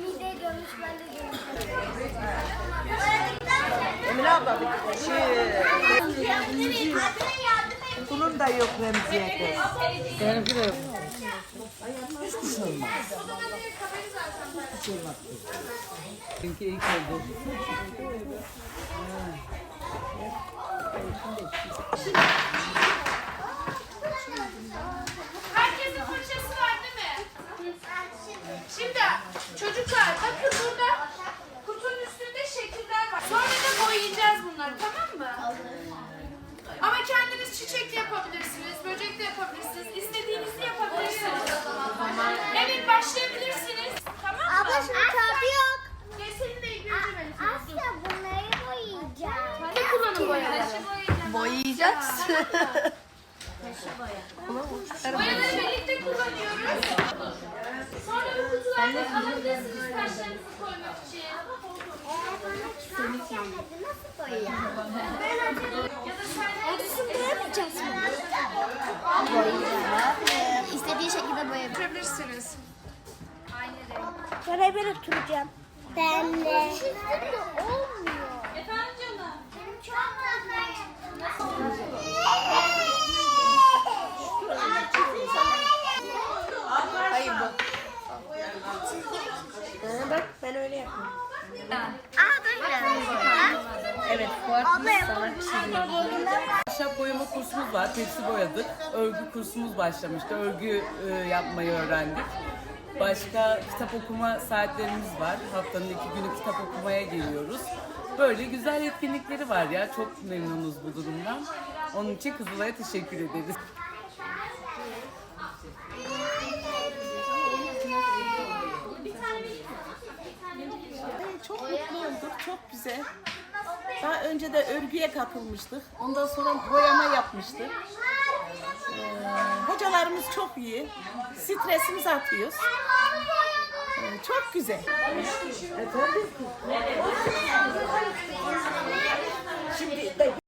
Mide görmüş ben de görmüşüm. Emine abla bir şey bunun da yok Remziye kız. Benimki de yok. Çünkü ilk oldu. Herkesin fırçası var değil mi? Şimdi çocuklar kullanın boyaları? Boyayacağız. Boyaları birlikte kullanıyoruz. Sonra bu kutularda alabilirsiniz taşlarınızı koymak için. Nasıl? Ya da sen boyamayacağız mı? Boyayacağım. İstediği şekilde boyayabilir. yapabilirsiniz. Beraber oturacağım. Ben de. olmuyor. Efendim canım. Benim çok Hayır bu. bak ben. Evet Abla yapalım. Ahşap boyama kursumuz var. Tepsi boyadık. Örgü kursumuz başlamıştı. Örgü e, yapmayı öğrendik. Başka kitap okuma saatlerimiz var. Haftanın iki günü kitap okumaya geliyoruz. Böyle güzel etkinlikleri var ya. Çok memnunuz bu durumdan. Onun için Kızılay'a teşekkür ederiz. Çok mutlu olduk. Çok güzel. Daha önce de örgüye katılmıştık. Ondan sonra boyama yapmıştık. Ee, hocalarımız çok iyi. Stresimizi atıyoruz. Ee, çok güzel. Efendim?